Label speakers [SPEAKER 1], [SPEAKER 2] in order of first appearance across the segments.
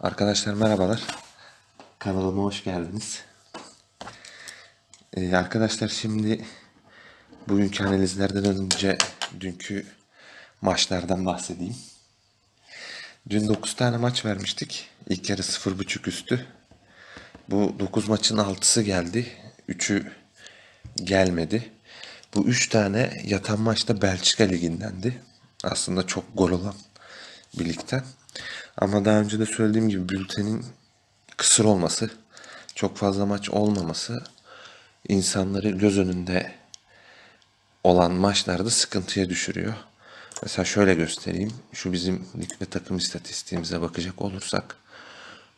[SPEAKER 1] Arkadaşlar merhabalar. Kanalıma hoş geldiniz. Ee, arkadaşlar şimdi bugünkü analizlerden önce dünkü maçlardan bahsedeyim. Dün 9 tane maç vermiştik. İlk yarı 0.5 üstü. Bu 9 maçın 6'sı geldi. 3'ü gelmedi. Bu 3 tane yatan maçta Belçika Ligi'ndendi. Aslında çok gol olan bir ligden. Ama daha önce de söylediğim gibi bültenin kısır olması, çok fazla maç olmaması insanları göz önünde olan maçlarda sıkıntıya düşürüyor. Mesela şöyle göstereyim. Şu bizim lig ve takım istatistiğimize bakacak olursak.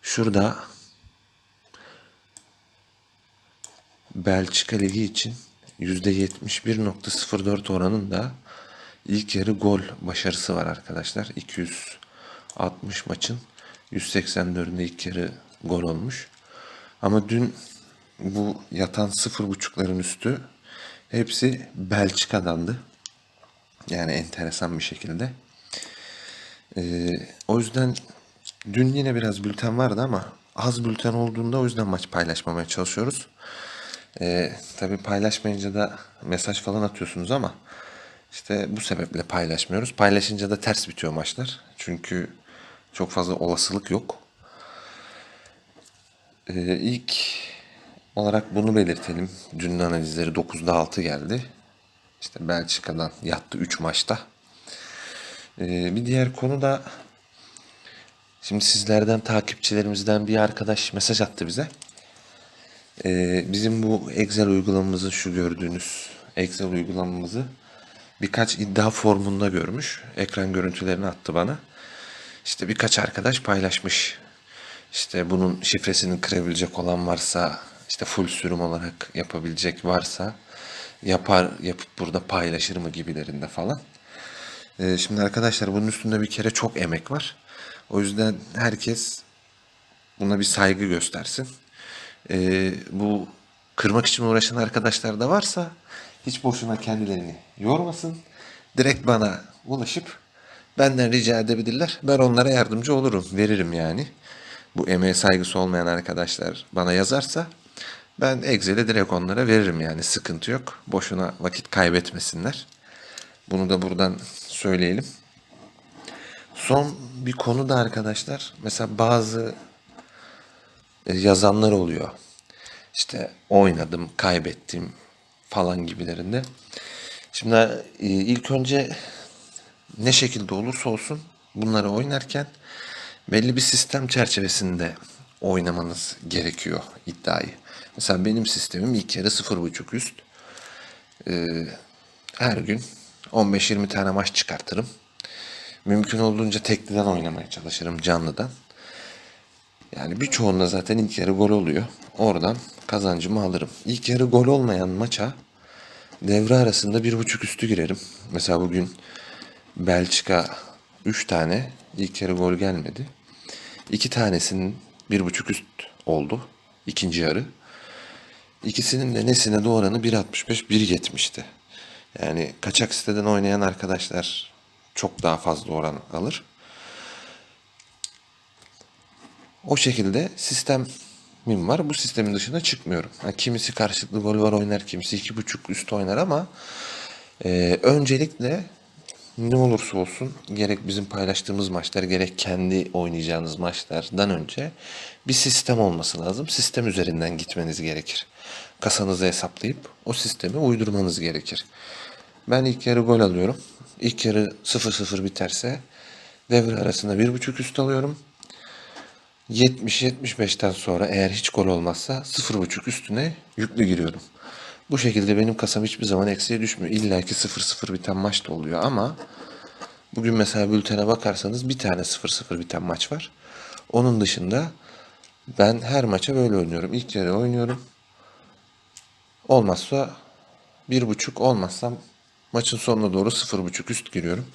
[SPEAKER 1] Şurada Belçika Ligi için %71.04 oranında ilk yarı gol başarısı var arkadaşlar. 260 maçın 184'ünde ilk yarı gol olmuş. Ama dün bu yatan 0.5'ların üstü hepsi Belçika'dandı. Yani enteresan bir şekilde. Ee, o yüzden dün yine biraz bülten vardı ama az bülten olduğunda o yüzden maç paylaşmamaya çalışıyoruz. Ee, tabii paylaşmayınca da mesaj falan atıyorsunuz ama işte bu sebeple paylaşmıyoruz. Paylaşınca da ters bitiyor maçlar. Çünkü çok fazla olasılık yok. Ee, ilk olarak bunu belirtelim. Dün analizleri 9'da 6 geldi. İşte Belçika'dan yattı 3 maçta. Ee, bir diğer konu da şimdi sizlerden takipçilerimizden bir arkadaş mesaj attı bize. Ee, bizim bu Excel uygulamamızı şu gördüğünüz Excel uygulamamızı birkaç iddia formunda görmüş. Ekran görüntülerini attı bana. İşte birkaç arkadaş paylaşmış. İşte bunun şifresini kırabilecek olan varsa, işte full sürüm olarak yapabilecek varsa yapar yapıp burada paylaşır mı gibilerinde falan. Ee, şimdi arkadaşlar bunun üstünde bir kere çok emek var. O yüzden herkes buna bir saygı göstersin. Ee, bu kırmak için uğraşan arkadaşlar da varsa hiç boşuna kendilerini yormasın. Direkt bana ulaşıp benden rica edebilirler. Ben onlara yardımcı olurum, veririm yani. Bu emeğe saygısı olmayan arkadaşlar bana yazarsa ben Excel'e direkt onlara veririm yani sıkıntı yok. Boşuna vakit kaybetmesinler. Bunu da buradan söyleyelim. Son bir konu da arkadaşlar mesela bazı e, yazanlar oluyor. İşte oynadım, kaybettim falan gibilerinde. Şimdi e, ilk önce ne şekilde olursa olsun bunları oynarken belli bir sistem çerçevesinde oynamanız gerekiyor iddiayı. Mesela benim sistemim ilk yarı 0.5 üst. Ee, her gün 15-20 tane maç çıkartırım. Mümkün olduğunca tekliden oynamaya çalışırım canlıdan. Yani birçoğunda zaten ilk yarı gol oluyor. Oradan kazancımı alırım. İlk yarı gol olmayan maça devre arasında bir buçuk üstü girerim. Mesela bugün Belçika 3 tane ilk yarı gol gelmedi. 2 tanesinin bir buçuk üst oldu ikinci yarı. İkisinin de nesine de oranı 1.65 1.70'ti. Yani kaçak siteden oynayan arkadaşlar çok daha fazla oran alır. O şekilde sistemim var. Bu sistemin dışına çıkmıyorum. Yani kimisi karşılıklı gol var oynar, kimisi iki buçuk üst oynar ama e, öncelikle ne olursa olsun gerek bizim paylaştığımız maçlar gerek kendi oynayacağınız maçlardan önce bir sistem olması lazım. Sistem üzerinden gitmeniz gerekir. Kasanızı hesaplayıp o sistemi uydurmanız gerekir. Ben ilk yarı gol alıyorum. İlk yarı 0-0 biterse devre arasında 1.5 üst alıyorum. 70-75'ten sonra eğer hiç gol olmazsa 0.5 üstüne yüklü giriyorum. Bu şekilde benim kasam hiçbir zaman eksiye düşmüyor. İlla ki 0-0 biten maç da oluyor ama bugün mesela bültene bakarsanız bir tane 0-0 biten maç var. Onun dışında ben her maça böyle oynuyorum. İlk yarı oynuyorum. Olmazsa 1.5 olmazsam maçın sonuna doğru 0.5 üst giriyorum.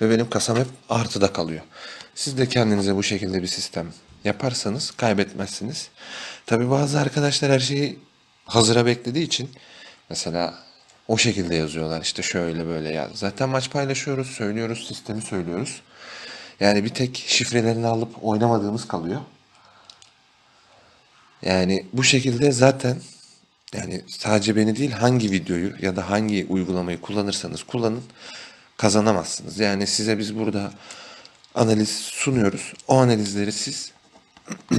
[SPEAKER 1] Ve benim kasam hep artıda kalıyor. Siz de kendinize bu şekilde bir sistem yaparsanız kaybetmezsiniz. Tabi bazı arkadaşlar her şeyi hazıra beklediği için mesela o şekilde yazıyorlar işte şöyle böyle ya. Zaten maç paylaşıyoruz, söylüyoruz, sistemi söylüyoruz. Yani bir tek şifrelerini alıp oynamadığımız kalıyor. Yani bu şekilde zaten yani sadece beni değil hangi videoyu ya da hangi uygulamayı kullanırsanız kullanın kazanamazsınız. Yani size biz burada analiz sunuyoruz. O analizleri siz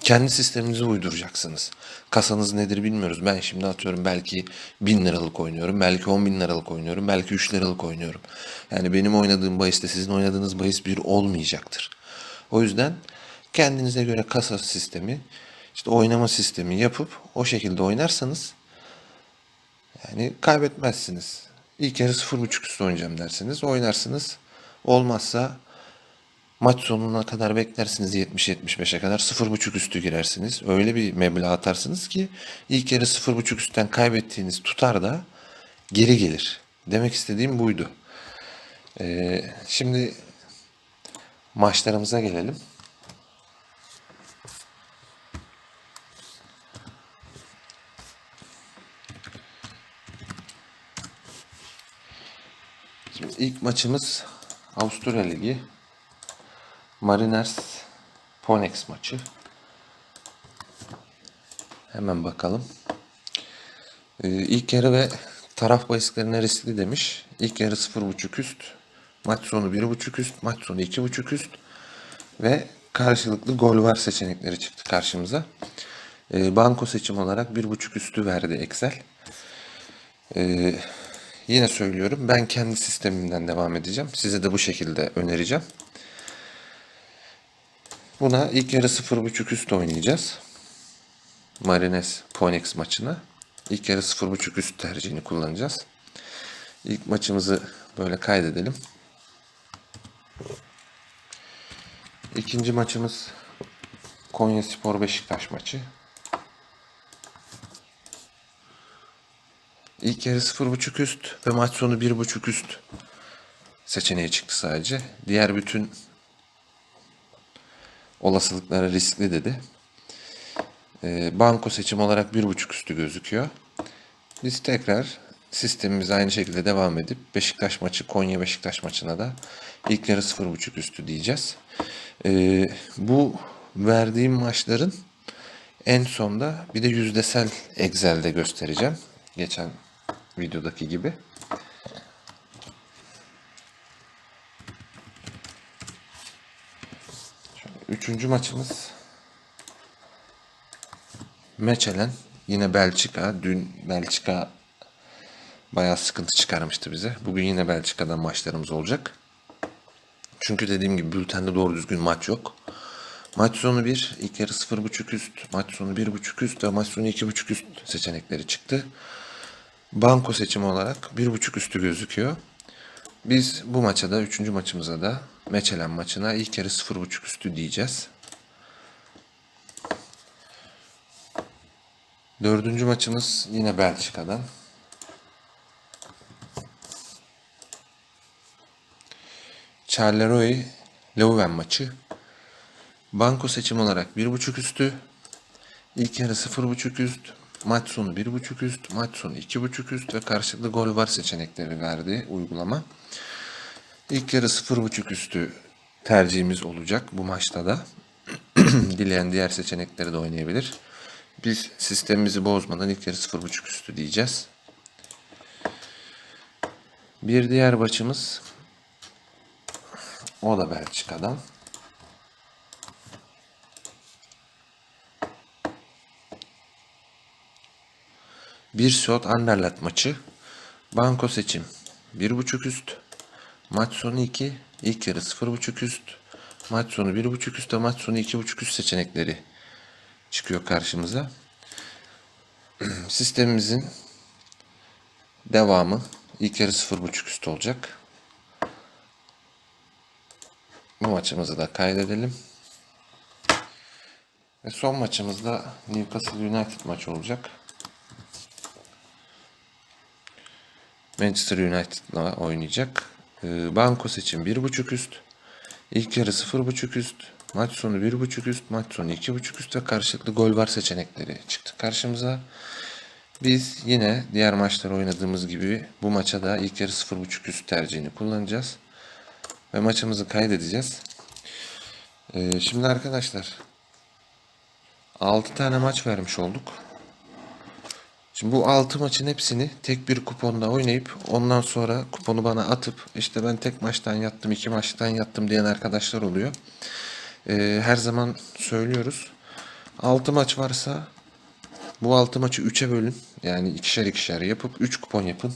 [SPEAKER 1] kendi sisteminize uyduracaksınız. Kasanız nedir bilmiyoruz. Ben şimdi atıyorum belki 1000 liralık oynuyorum. Belki 10 bin liralık oynuyorum. Belki 3 liralık oynuyorum. Yani benim oynadığım bahis de sizin oynadığınız bahis bir olmayacaktır. O yüzden kendinize göre kasa sistemi, işte oynama sistemi yapıp o şekilde oynarsanız yani kaybetmezsiniz. İlk yarı 0.5 üstü oynayacağım dersiniz. Oynarsınız. Olmazsa maç sonuna kadar beklersiniz 70-75'e kadar 0.5 üstü girersiniz. Öyle bir meblağ atarsınız ki ilk yarı 0.5 üstten kaybettiğiniz tutar da geri gelir. Demek istediğim buydu. Ee, şimdi maçlarımıza gelelim. Şimdi ilk maçımız Avusturya Ligi. Mariners Ponex maçı. Hemen bakalım. Ee, ilk yarı ve taraf bahislerine riskli demiş. İlk yarı 0.5 üst. Maç sonu 1.5 üst. Maç sonu 2.5 üst. Ve karşılıklı gol var seçenekleri çıktı karşımıza. Ee, banko seçim olarak 1.5 üstü verdi Excel. Ee, yine söylüyorum ben kendi sistemimden devam edeceğim. Size de bu şekilde önereceğim. Buna ilk yarı 0.5 üst oynayacağız. Marines Ponex maçına. İlk yarı 0.5 üst tercihini kullanacağız. İlk maçımızı böyle kaydedelim. İkinci maçımız Konya Spor Beşiktaş maçı. İlk yarı 0.5 üst ve maç sonu 1.5 üst seçeneği çıktı sadece. Diğer bütün olasılıklara riskli dedi. Ee, banko seçim olarak 1.5 üstü gözüküyor. Biz tekrar sistemimiz aynı şekilde devam edip Beşiktaş maçı Konya Beşiktaş maçına da ilk yarı 0.5 üstü diyeceğiz. Ee, bu verdiğim maçların en sonda bir de yüzdesel Excel'de göstereceğim. Geçen videodaki gibi. Üçüncü maçımız Meçelen. Yine Belçika. Dün Belçika bayağı sıkıntı çıkarmıştı bize. Bugün yine Belçika'dan maçlarımız olacak. Çünkü dediğim gibi bültende doğru düzgün maç yok. Maç sonu 1, ilk yarı 0.5 üst, maç sonu 1.5 üst ve maç sonu 2.5 üst seçenekleri çıktı. Banko seçimi olarak 1.5 üstü gözüküyor. Biz bu maça da, üçüncü maçımıza da Meçelen maçına ilk yarı 0.5 üstü diyeceğiz. Dördüncü maçımız yine Belçika'dan. Charleroi Leuven maçı. Banko seçim olarak 1.5 üstü. İlk yarı 0.5 üst. Maç sonu 1.5 üst. Maç sonu 2.5 üst ve karşılıklı gol var seçenekleri verdi uygulama. İlk yarı 0.5 üstü tercihimiz olacak bu maçta da. Dileyen diğer seçenekleri de oynayabilir. Biz sistemimizi bozmadan ilk yarı 0.5 üstü diyeceğiz. Bir diğer maçımız o da Belçika'dan. Bir shot Anderlecht maçı. Banko seçim 1.5 üst. Maç sonu 2. ilk yarı 0.5 üst. Maç sonu 1.5 üst ve maç sonu 2.5 üst seçenekleri çıkıyor karşımıza. Sistemimizin devamı ilk yarı 0.5 üst olacak. Bu maçımızı da kaydedelim. Ve son maçımızda Newcastle United maçı olacak. Manchester United'la oynayacak. Ee, banko seçim 1.5 üst. İlk yarı 0.5 üst. Maç sonu 1.5 üst. Maç sonu 2.5 üst ve karşılıklı gol var seçenekleri çıktı karşımıza. Biz yine diğer maçlar oynadığımız gibi bu maça da ilk yarı 0.5 üst tercihini kullanacağız. ve maçımızı kaydedeceğiz. Ee, şimdi arkadaşlar 6 tane maç vermiş olduk. Şimdi bu 6 maçın hepsini tek bir kuponda oynayıp ondan sonra kuponu bana atıp işte ben tek maçtan yattım, iki maçtan yattım diyen arkadaşlar oluyor. Ee, her zaman söylüyoruz. 6 maç varsa bu 6 maçı 3'e bölün. Yani ikişer ikişer yapıp 3 kupon yapın.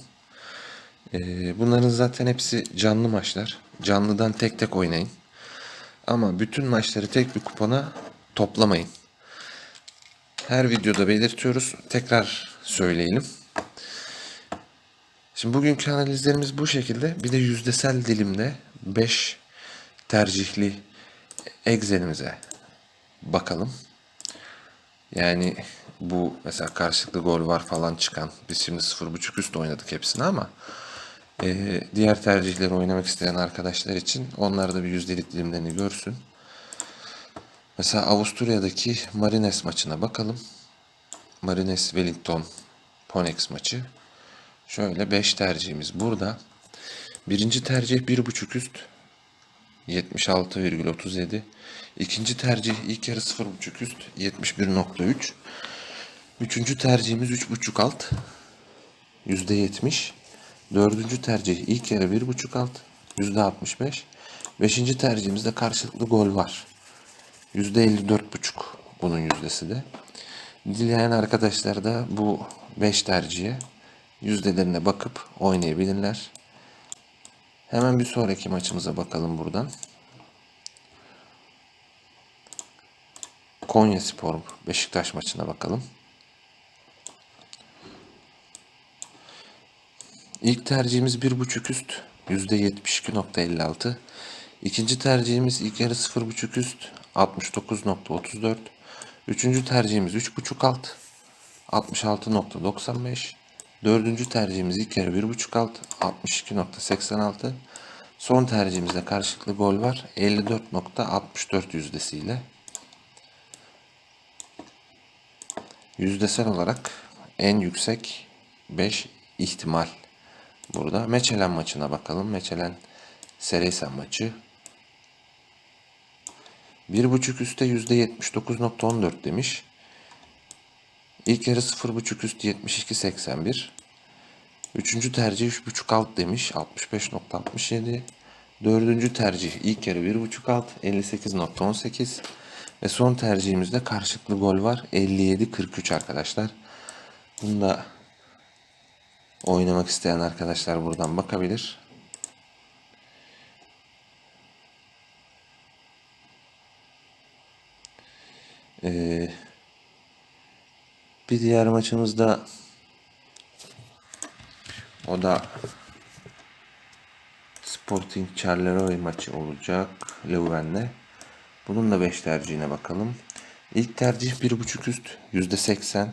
[SPEAKER 1] Ee, bunların zaten hepsi canlı maçlar. Canlıdan tek tek oynayın. Ama bütün maçları tek bir kupona toplamayın. Her videoda belirtiyoruz. Tekrar söyleyelim. Şimdi bugünkü analizlerimiz bu şekilde. Bir de yüzdesel dilimde 5 tercihli Excel'imize bakalım. Yani bu mesela karşılıklı gol var falan çıkan. Biz şimdi 0.5 üst oynadık hepsini ama e, diğer tercihleri oynamak isteyen arkadaşlar için onlar da bir yüzdelik dilimlerini görsün. Mesela Avusturya'daki Marines maçına bakalım. Marines Wellington Ponex maçı. Şöyle 5 tercihimiz burada. Birinci tercih 1.5 üst. 76,37. İkinci tercih ilk yarı 0.5 üst. 71.3. Üçüncü tercihimiz 3.5 alt. %70. Dördüncü tercih ilk yarı 1.5 alt. %65. Beşinci tercihimizde karşılıklı gol var. %54,5 bunun yüzdesi de. Dileyen arkadaşlar da bu 5 tercihe yüzdelerine bakıp oynayabilirler. Hemen bir sonraki maçımıza bakalım buradan. Konya Spor Beşiktaş maçına bakalım. İlk tercihimiz 1.5 üst %72.56. İkinci tercihimiz ilk yarı 0.5 üst 69.34. Üçüncü tercihimiz 3.5 alt 66.95. Dördüncü tercihimiz ilk yarı 1.5 alt 62.86. Son tercihimizde karşılıklı gol var 54.64 yüzdesiyle. Yüzdesel olarak en yüksek 5 ihtimal burada. Meçelen maçına bakalım. Meçelen Sereysen maçı. 1.5 üste %79.14 demiş. İlk yarı 0.5 üst 72.81. Üçüncü tercih 3.5 alt demiş 65.67. Dördüncü tercih ilk yarı 1.5 alt 58.18. Ve son tercihimizde karşılıklı gol var 57.43 arkadaşlar. Bunu da oynamak isteyen arkadaşlar buradan bakabilir. Ee, bir diğer maçımızda o da Sporting Charleroi maçı olacak Leuven'le. Bunun da 5 tercihine bakalım. İlk tercih 1.5 üst %80.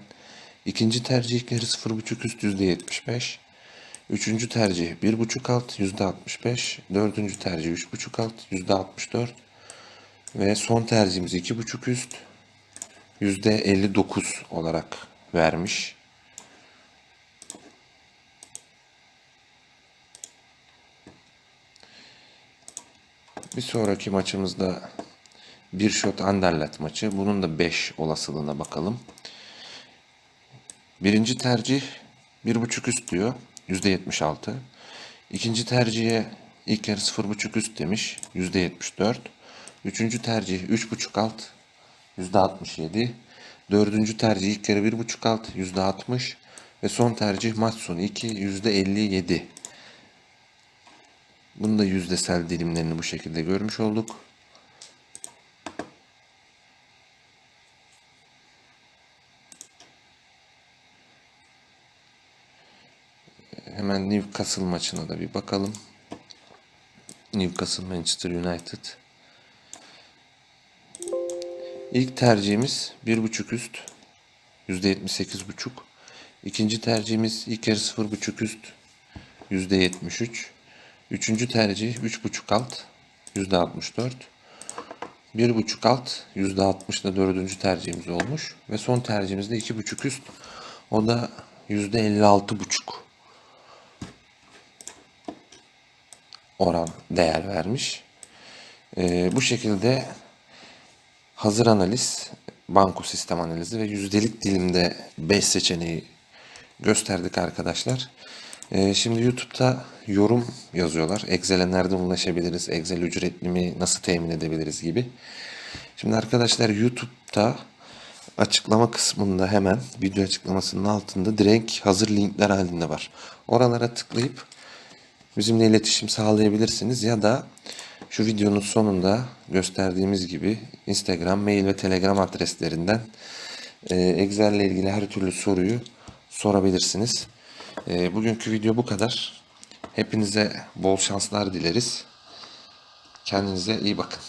[SPEAKER 1] İkinci tercih yarı 0.5 üst %75. Üçüncü tercih 1.5 alt %65. Dördüncü tercih 3.5 alt %64. Ve son tercihimiz 2.5 üst %59 olarak vermiş. Bir sonraki maçımızda bir shot Anderlecht maçı. Bunun da 5 olasılığına bakalım. Birinci tercih 1.5 üst diyor. %76. İkinci tercihe ilk yarı 0.5 üst demiş. %74. Üçüncü tercih 3.5 alt. %67. Dördüncü tercih ilk yarı 1.5 alt. %60. Ve son tercih maç sonu 2. %57. Bunu da yüzdesel dilimlerini bu şekilde görmüş olduk. Hemen Newcastle maçına da bir bakalım. Newcastle Manchester United. İlk tercihimiz 1.5 üst. %78.5. İkinci tercihimiz ilk yarı 0.5 üst. %73. Üçüncü tercih 3.5 alt. %64. 1.5 alt. %60 da dördüncü tercihimiz olmuş. Ve son tercihimiz de 2.5 üst. O da %56.5. oran değer vermiş. Ee, bu şekilde hazır analiz, banko sistem analizi ve yüzdelik dilimde 5 seçeneği gösterdik arkadaşlar. Ee, şimdi YouTube'da yorum yazıyorlar. Excel'e nereden ulaşabiliriz? Excel ücretli mi? Nasıl temin edebiliriz gibi. Şimdi arkadaşlar YouTube'da açıklama kısmında hemen video açıklamasının altında direkt hazır linkler halinde var. Oralara tıklayıp bizimle iletişim sağlayabilirsiniz ya da şu videonun sonunda gösterdiğimiz gibi Instagram, mail ve Telegram adreslerinden e, Excel ile ilgili her türlü soruyu sorabilirsiniz. E, bugünkü video bu kadar. Hepinize bol şanslar dileriz. Kendinize iyi bakın.